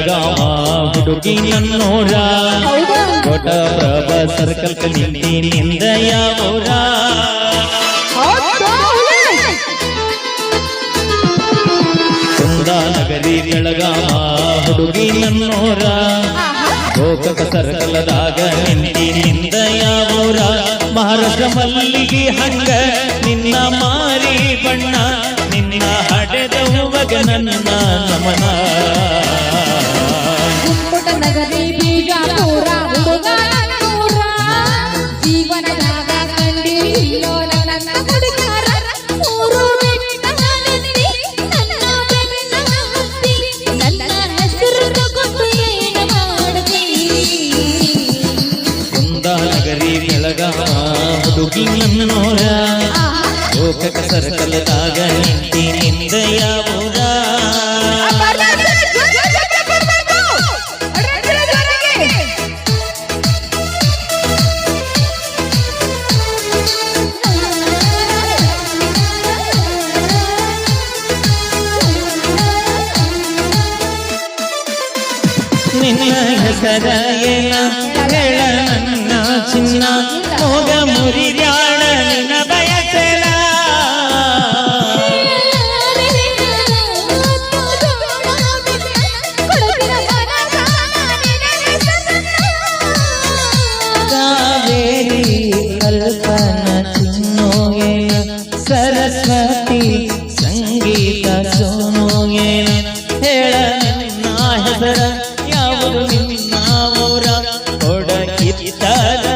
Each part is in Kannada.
ಬೆಳಗಾವ ಹುಡುಗಿ ನನ್ನೋರ ದೊಡ್ಡ ಪ್ರಭ ಸರ್ಕಲ್ನಿಂದ ಯಾವೂರ ಕುಂದ ನಗರಿ ಬೆಳಗಾವ ಹುಡುಗಿ ನನ್ನೋರ ಗೋಕಕ ಸರ್ಕಲದಾಗ ನಿಂದ ಯಾವೂರ ಮಹಾರಾಷ್ಟ್ರ ಮಲ್ಲಿಗೆ ಹಂಗ ನಿನ್ನ ಮಾರಿ ಬಣ್ಣ ನಿನ್ನ ಹಡೆದವುವಗ ನನ್ನ ನಮನ. ಹುಡುಗಿ ನೋಡ ಲೋಕಕ ಸರ್ಕಲದಾಗ ನಿಂದ ಯಾವೂರ ನಿನ್ನ ಹೆಸರ ಏನ? ಹೇಳ ನಿನ್ನ ಹೆಸರ ಯಾವುದು ನಿನ್ನ ಊರ? ಕೊಡಗಿತ್ತಾದ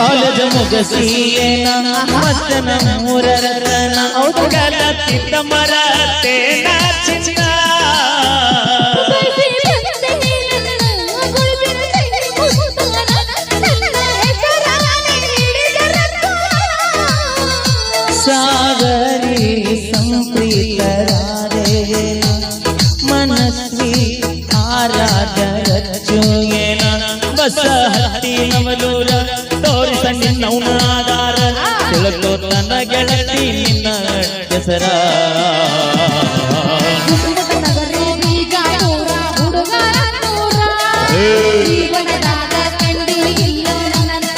ಕಾಲೇಜ ಮುಗಸಿ ಏನ ಮತ್ತನ ಮೂರರತನ ಗಲತಿದ್ದ ಮರತೇನ ಚಿನ್ನ ಸಾಗರಿ ಸಂಪ್ರೀತರಾರೆ ಮನಸ್ವಿ ಆರಾಧರಚ್ಚುಯೇನ ಬಸ ಹತ್ತಿ ನವಲೂರ ತನ್ನ ಗೆಳತಿ ನಿನ್ನ ಹೆಸರ ಜೀವನದಾಗ ಕಂಡಿಲ್ಲ ನನ್ನಂತ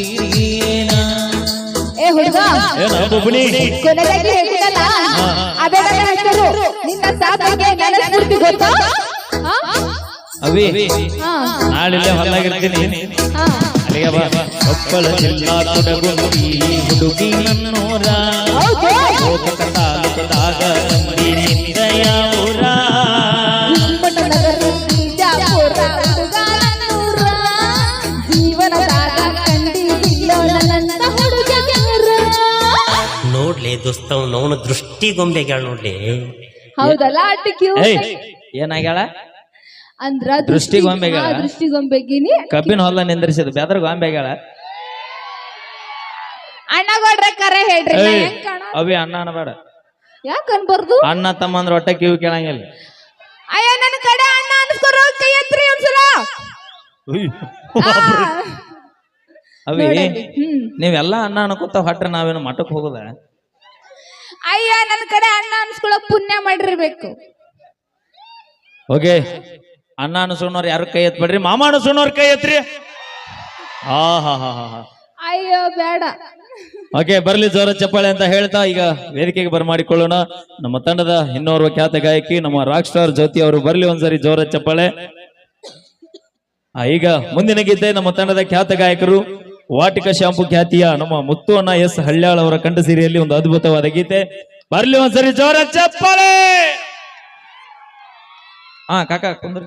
ಬುಬ್ಣಿ ಕೊನೆದಾಗಿ ಹೇಳ್ತೀನಲ್ಲ? ಹೆಸರು ನಿನ್ನ ಸಾಧನೆಗೆ ನನ್ನ ಸ್ಫೂರ್ತಿ ಗೊತ್ತಾ? ಹಾ? ಅವಿ ಹಾ, ಹೊಲಾಗಿರ್ತೀನಿ. ಅಲ್ಲಿಗೆ ಬಾ. ಕೊಪ್ಪಳ ಜಿಲ್ಲಾ ಕೊಡಗು ಹುಡುಗಿ ನನ್ನೋರ. ತಾಲೂಕದಾಗ ನೋಡ್ಲಿ ದೋಸ್ತ ಅವನ ದೃಷ್ಟಿಗೊಂಬೆಗಳು ನೋಡ್ಲಿ. ಹೌದಲ್ಲ ಏನಾಗ್ಯಾಳ? ಅಂದ್ರ ದೃಷ್ಟಿ ಗೊಂಬೆಗಳ ದೃಷ್ಟಿ ಗೊಂಬೆ ಕಬ್ಬಿನ ಹೊಲ ನಿಂದ್ರಿಸಿದ ಬೆದ್ರ ಗೊಂಬೆಗಳ ಬಾಡ್ರ ಕರೆ ಹೇಳ್ರಿ ಅವಿ ಅಣ್ಣ ಅನ್ಬೇಡ. ಯಾಕ ಅನ್ಬಾರ್ದು? ಅಣ್ಣ ತಮ್ಮ ಅಂದ್ರ ಒಟ್ಟ ಕಿವಿ ಕೇಳಂಗಿಲ್ಲ. ಅಯ್ಯ ನನ್ನ ಕಡೆ ಅಣ್ಣ ಅನ್ಸ್ಕೊರೋ ಕೈ ಎತ್ರಿ ಒಂದ್ಸಲ. ಅವಿ. ನೀವೆಲ್ಲ ಅಣ್ಣ ಅನ್ಕೋತ ಹೊಟ್ರೆ ನಾವೇನು ಮಠಕ್ ಹೋಗುದ? ಅಯ್ಯ ನನ್ನ ಕಡೆ ಅಣ್ಣ ಅನ್ಸ್ಕೊಳಕ್ ಪುಣ್ಯ ಮಾಡಿರ್ಬೇಕು. ಓಕೆ. ಅಣ್ಣ ಅನ್ಸೋಣವ್ರು ಯಾರು ಕೈ ಎತ್ಬೇಡ್ರಿ? ಮಾಮ ಅನ್ಸೋಣವ್ರ ಕೈ ಎತ್ರಿ. ಹಾ ಹಾ ಹಾ ಹಾ ಹಾ. ಅಯ್ಯೋ ಬೇಡ. ಓಕೆ ಬರ್ಲಿ ಜೋರ ಚಪ್ಪಾಳೆ ಅಂತ ಹೇಳ್ತಾ ಈಗ ವೇದಿಕೆಗೆ ಬರಮಾಡಿಕೊಳ್ಳೋಣ ನಮ್ಮ ತಂಡದ ಇನ್ನೋರ್ವ ಖ್ಯಾತ ಗಾಯಕಿ ನಮ್ಮ ರಾಕ್ ಸ್ಟಾರ್ ಜ್ಯೋತಿ ಅವರು ಬರ್ಲಿ ಒಂದ್ಸರಿ ಜೋರ ಚಪ್ಪಾಳೆ. ಆ, ಈಗ ಮುಂದಿನ ಗೀತೆ ನಮ್ಮ ತಂಡದ ಖ್ಯಾತ ಗಾಯಕರು. ವಾಟಿಕ ಶಾಂಪು ಖ್ಯಾತಿಯ ನಮ್ಮ ಮುತ್ತು ಅಣ್ಣ ಎಸ್ ಹಳ್ಯಾಳ್ ಅವರ ಕಂಠ ಸೀರೆಯಲ್ಲಿ ಒಂದು ಅದ್ಭುತವಾದ ಗೀತೆ. ಬರ್ಲಿ ಒಂದ್ಸರಿ ಜೋರ ಚಪ್ಪಾಳೆ! ಹಾ ಕಾಕ ಕುಂದ್ರಿ.